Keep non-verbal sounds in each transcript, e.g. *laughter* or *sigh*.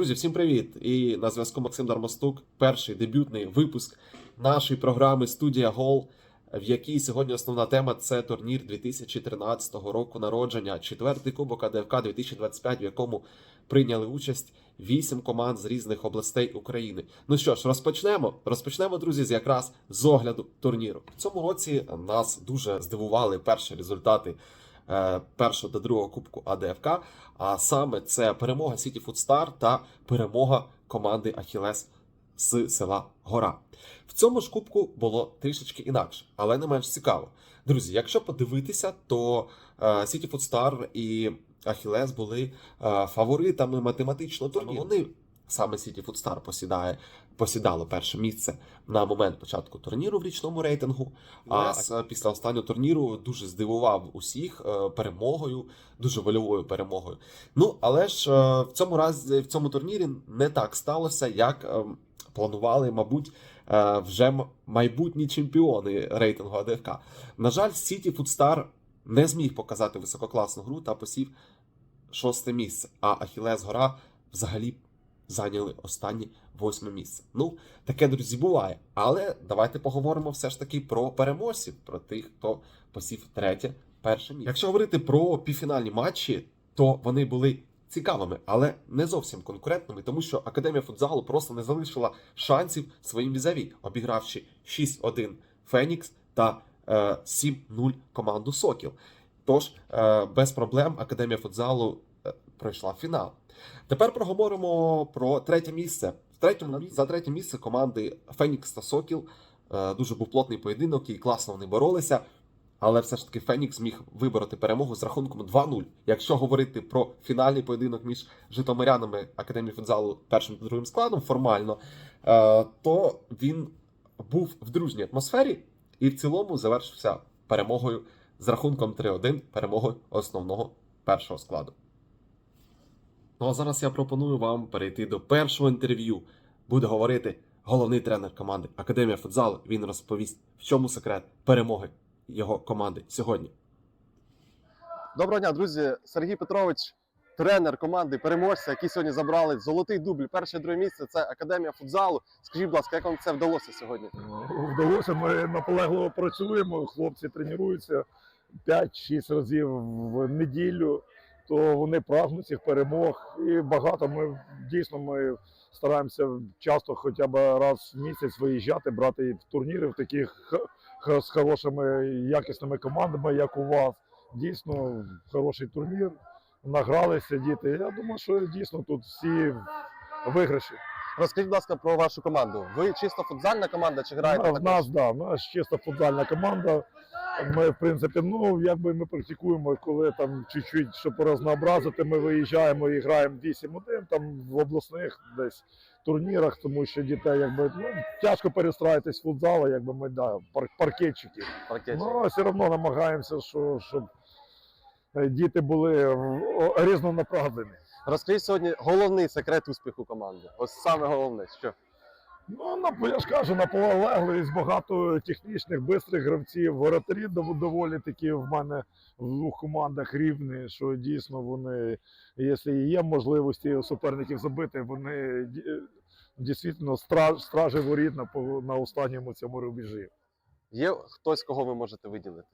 Друзі, всім привіт! І на зв'язку Максим Дармостук. Перший дебютний випуск нашої програми Студія Гол, в якій сьогодні основна тема це турнір 2013 року народження, четвертий кубок АДФК 2025, в якому прийняли участь вісім команд з різних областей України. Ну що ж, розпочнемо. Розпочнемо, друзі, з якраз з огляду турніру. В цьому році нас дуже здивували перші результати першого та другого кубку АДФК. А саме це перемога City Food Star та перемога команди Ахілес з села Гора. В цьому ж кубку було трішечки інакше, але не менш цікаво. Друзі, якщо подивитися, то е, City Food Star і Ахілес були е, фаворитами математичного турніру. Вони саме City Foodstar посідає, посідало перше місце на момент початку турніру в річному рейтингу. А е, після останнього турніру дуже здивував усіх е, перемогою, дуже вольовою перемогою. Ну але ж е, в цьому разі в цьому турнірі не так сталося, як е, планували, мабуть, вже майбутні чемпіони рейтингу АДФК. На жаль, City Food Star не зміг показати висококласну гру та посів шосте місце. А Ахілес Гора взагалі зайняли останнє восьме місце. Ну, таке, друзі, буває. Але давайте поговоримо все ж таки про переможців, про тих, хто посів третє, перше місце. Якщо говорити про півфінальні матчі, то вони були цікавими, але не зовсім конкурентними, тому що Академія футзалу просто не залишила шансів своїм візаві, обігравши 6-1 Фенікс та е, 7-0 команду Сокіл. Тож е, без проблем Академія футзалу е, пройшла фінал. Тепер проговоримо про третє місце. В третьому за третє місце команди Фенікс та Сокіл е, дуже був плотний поєдинок і класно вони боролися. Але все ж таки Фенікс зміг вибороти перемогу з рахунком 2-0. Якщо говорити про фінальний поєдинок між житомирянами Академії футзалу першим та другим складом формально, е, то він був в дружній атмосфері і в цілому завершився перемогою з рахунком 3-1, перемогою основного першого складу. Ну а зараз я пропоную вам перейти до першого інтерв'ю. Буде говорити головний тренер команди Академія футзалу. Він розповість, в чому секрет перемоги його команди сьогодні. Доброго дня, друзі. Сергій Петрович, тренер команди переможця, які сьогодні забрали золотий дубль. Перше друге місце це академія футзалу. Скажіть, будь ласка, як вам це вдалося сьогодні? Ну, Вдалося, ми наполегливо працюємо, хлопці тренуються 5-6 разів в неділю, то вони прагнуть цих перемог. І багато ми дійсно ми стараємося часто хоча б раз в місяць виїжджати, брати в турніри в таких з хорошими якісними командами, як у вас. Дійсно, хороший турнір. Награлися діти. Я думаю, що дійсно тут всі виграші. Розкажіть, будь ласка, про вашу команду. Ви чисто футзальна команда чи граєте? Ну, в також? нас, да, в нас чисто футбольна команда. Ми, в принципі, ну, якби ми практикуємо, коли там чуть-чуть, щоб разнообразити, ми виїжджаємо і граємо 8-1 там в обласних десь турнірах, тому що дітей якби ну, тяжко перестраюватись в футзал, якби ми да, пар, паркетчики. Паркетчик? Ну, все одно намагаємося, що, щоб е, діти були різнонаправлені. Розкажіть сьогодні головний секрет успіху команди. Ось саме головне, що Ну, на, я ж кажу, наполегливість, багато технічних, бистрих гравців. Воротарі дов- доволі такі в мене в двох командах рівні, що дійсно вони, якщо є можливості суперників забити, вони дійсно страж, стражі воріт на, на останньому цьому рубежі. є хтось, кого ви можете виділити?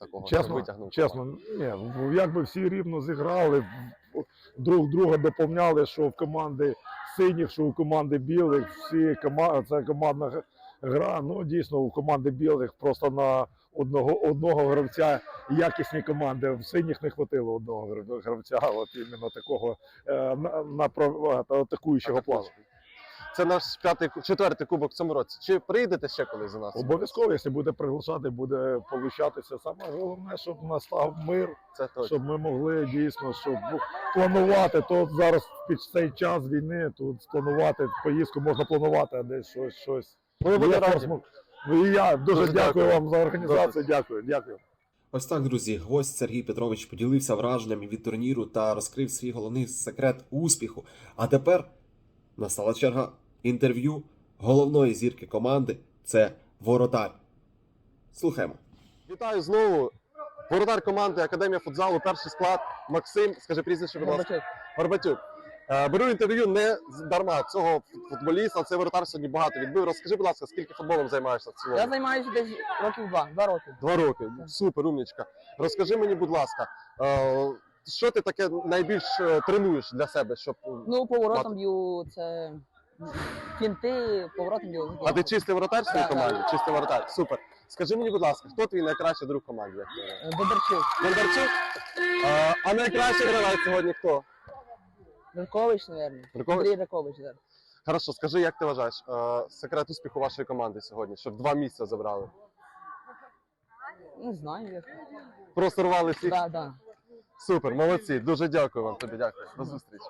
Такого, Чесно, витягнув чесно, ні, якби всі рівно зіграли, друг друга доповняли, що в команди синіх, що у команди білих, всі кома... це командна гра. Ну дійсно у команди білих просто на одного одного гравця якісні команди. В синіх не хватило одного гра- гравця, от іменно такого е, на, на е, атакуючого плану. Це наш п'ятий, четвертий кубок в цьому році. Чи приїдете ще колись за нас? Обов'язково, якщо буде приглашати, буде получатися. Саме головне, щоб настав мир. Це точно. щоб ми могли дійсно щоб ну, планувати. То зараз під цей час війни тут спланувати поїздку можна планувати, а десь щось щось. Ми будемо раді. форс- Ну, і я дуже, Дуже дякую, дякую. вам за організацію. Дякую, дякую. Ось так, друзі, гвоздь Сергій Петрович поділився враженнями від турніру та розкрив свій головний секрет успіху. А тепер настала черга інтерв'ю головної зірки команди це воротар. Слухаємо. Вітаю знову. Воротар команди Академія футзалу, перший склад. Максим, скажи прізвище, будь ласка. Горбатюк. Е, Беру інтерв'ю не дарма цього футболіста. Цей воротар сьогодні багато відбив. Розкажи, будь ласка, скільки футболом займаєшся в цілому? Я займаюся десь років два, два роки. Два роки. Супер, умнічка. Розкажи мені, будь ласка, е, що ти таке найбільш е, тренуєш для себе, щоб. Ну, поворотом б'ю це фінти, поворотом б'ю. А ти чистий воротар в своїй Так, так. команді? Чистий воротар. Супер. Скажи мені, будь ласка, хто твій найкращий друг в команді? Е, Бондарчук. Бондарчук? Е, А найкращий гравець сьогодні хто? Ракович, мабуть. Ракович? Андрій Ракович, так. Хорошо, скажи, як ти вважаєш е, секрет успіху вашої команди сьогодні, щоб два місця забрали? Не знаю. як. Просто рвали всіх. Да, да. Супер, молодці. Дуже дякую вам тобі. Дякую. До зустрічі.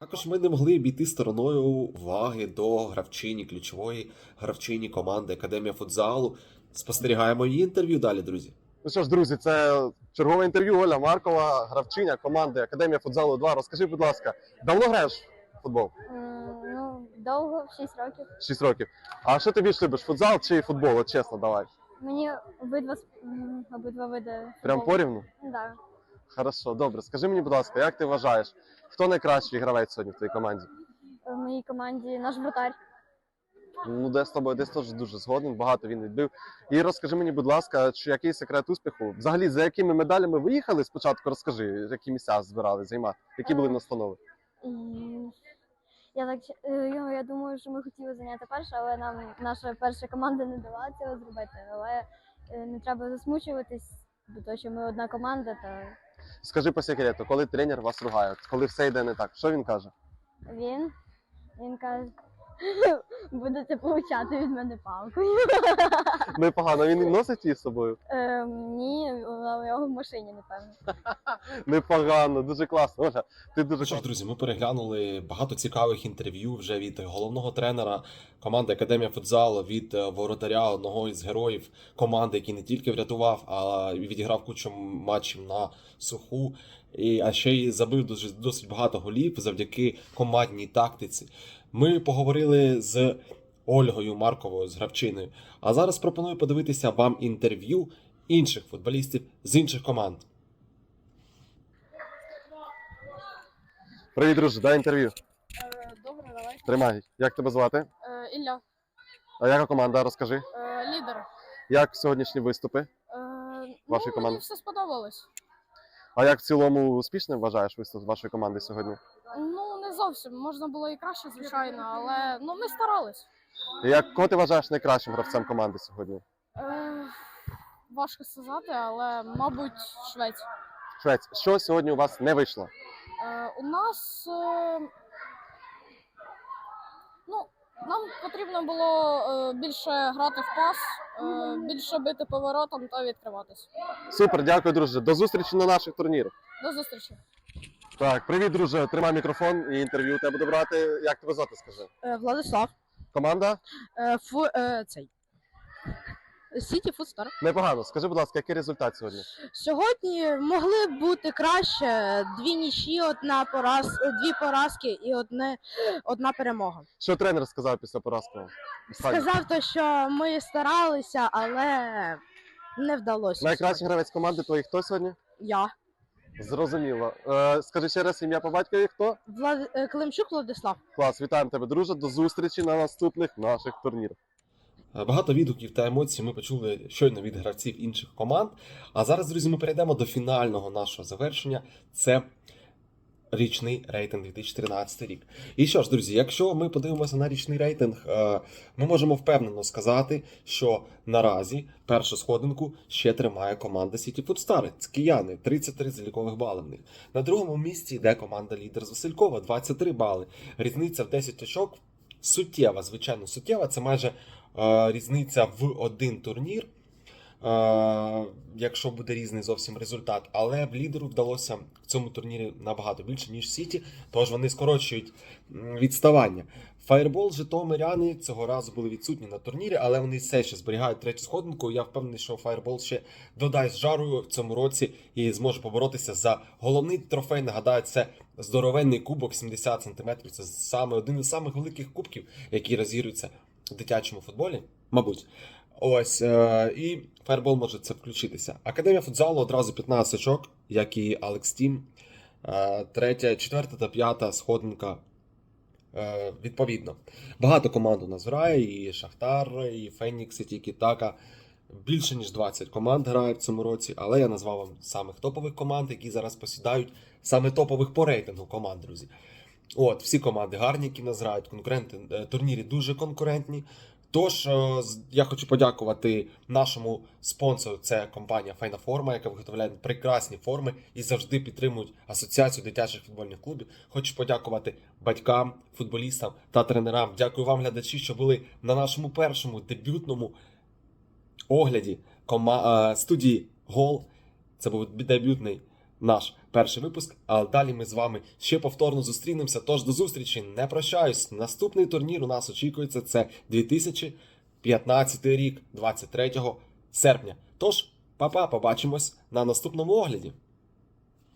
Також ми не могли обійти стороною уваги до гравчині, ключової гравчині команди Академія футзалу. Спостерігаємо її інтерв'ю далі, друзі. Ну що ж, друзі, це чергове інтерв'ю Оля Маркова, гравчиня команди Академія футзалу 2. Розкажи, будь ласка, давно граєш в футбол? М, Ну, довго, в 6 років. 6 років. А що ти більше любиш? Футзал чи футбол? От чесно, давай. Мені обидва обидва види. Прям порівну? Да. Хорошо, добре. Скажи мені, будь ласка, як ти вважаєш, хто найкращий гравець сьогодні в твоїй команді? В моїй команді наш вратар. Ну, де з тобою десь теж дуже згоден, багато він відбив. І розкажи мені, будь ласка, чи який секрет успіху? Взагалі, за якими медалями ви їхали спочатку? Розкажи, які місця збирали займати, які були настанови? І я так е, я думаю, що ми хотіли зайняти перше, але нам наша перша команда не дала цього зробити. Але е, не треба засмучуватись, бо то, що ми одна команда, то Скажи по секрету, коли тренер вас ругає, коли все йде не так, що він каже? він, він каже. *laughs* Будете получати від мене палкою. *laughs* Непогано, він *laughs* носить її з собою. Ем, ні, вона у нього в машині, напевно. Непогано, дуже класно. Оля, ти дуже Ну Що ж, друзі, ми переглянули багато цікавих інтерв'ю вже від головного тренера команди Академія футзалу, від е, воротаря, одного із героїв команди, який не тільки врятував, а й відіграв кучу матчів на суху. І, а ще й забив дуже досить багато голів завдяки командній тактиці. Ми поговорили з Ольгою Марковою, з гравчиною. А зараз пропоную подивитися вам інтерв'ю інших футболістів з інших команд. Привіт, друже, дай інтерв'ю. Е, Добре, давай. Тримай. Як тебе звати? Е, Ілля, А яка команда? Розкажи. е, лідер. Як сьогоднішні виступи? Е, Вашої ну, команди? Мені все сподобалось. А як в цілому успішним вважаєш виступ вашої команди сьогодні? Ну, зовсім. Можна було і краще, звичайно, але ну, ми старались. Як кого ти вважаєш найкращим гравцем команди сьогодні? Е, важко сказати, але, мабуть, Швець. Швець, що сьогодні у вас не вийшло? Е, у нас. Е, ну, нам потрібно було е, більше грати в пас, е, більше бити поворотом та відкриватись. Супер, дякую, друже. До зустрічі на наших турнірах. До зустрічі. Так, привіт, друже. Тримай мікрофон і інтерв'ю у тебе буду брати. Як тебе звати, скажи? Е, Владислав, Команда? е, фу, е, цей. Сіті Фудстар. Непогано. Скажи, будь ласка, який результат сьогодні? Сьогодні могли б бути краще дві нічі, одна пораз, дві поразки і одне, одна перемога. Що тренер сказав після поразки? Сказав то, що ми старалися, але не вдалося. Найкращий сьогодні. гравець команди твої хто сьогодні? Я. Зрозуміло. Е, скажи ще раз ім'я по батькові хто? Влад... е, Климчук Владислав. Клас, вітаємо тебе, друже. До зустрічі на наступних наших турнірах. Е, Багато відгуків та емоцій ми почули щойно від гравців інших команд. А зараз, друзі, ми перейдемо до фінального нашого завершення. Це річний рейтинг 2013 рік. І що ж, друзі, якщо ми подивимося на річний рейтинг, е, ми можемо впевнено сказати, що наразі першу сходинку ще тримає команда City Food Це кияни, 33 залікових бали в них. На другому місці йде команда лідер з Василькова, 23 бали. Різниця в 10 очок суттєва, звичайно, суттєва. Це майже е, різниця в один турнір, якщо буде різний зовсім результат. Але в лідеру вдалося в цьому турнірі набагато більше, ніж Сіті, тож вони скорочують відставання. Фаєрбол, Житомиряни цього разу були відсутні на турнірі, але вони все ще зберігають третю сходинку. Я впевнений, що Фаєрбол ще додасть жару в цьому році і зможе поборотися за головний трофей. Нагадаю, це здоровенний кубок 70 см. Це саме один із самих великих кубків, які розігруються в дитячому футболі, мабуть. Ось е, і Фаербол може це включитися. Академія футзалу одразу 15 очок, як і Алекс Тім, третя, четверта та п'ята сходинка. е, Відповідно, багато команд у нас грає, і Шахтар, і Фенікс, і Тікі Така. Більше ніж 20 команд грає в цьому році, але я назвав вам самих топових команд, які зараз посідають саме топових по рейтингу команд, друзі. От, всі команди гарні, які нас грають. Конкуренти е, турнірі дуже конкурентні. Тож е, я хочу подякувати нашому спонсору. Це компанія Файна Форма, яка виготовляє прекрасні форми і завжди підтримують асоціацію дитячих футбольних клубів. Хочу подякувати батькам, футболістам та тренерам. Дякую вам, глядачі, що були на нашому першому дебютному огляді е, студії Гол. Це був дебютний наш перший випуск. А далі ми з вами ще повторно зустрінемося. Тож до зустрічі, не прощаюсь. Наступний турнір у нас очікується це 2015 рік, 23 серпня. Тож, па-па, побачимось на наступному огляді.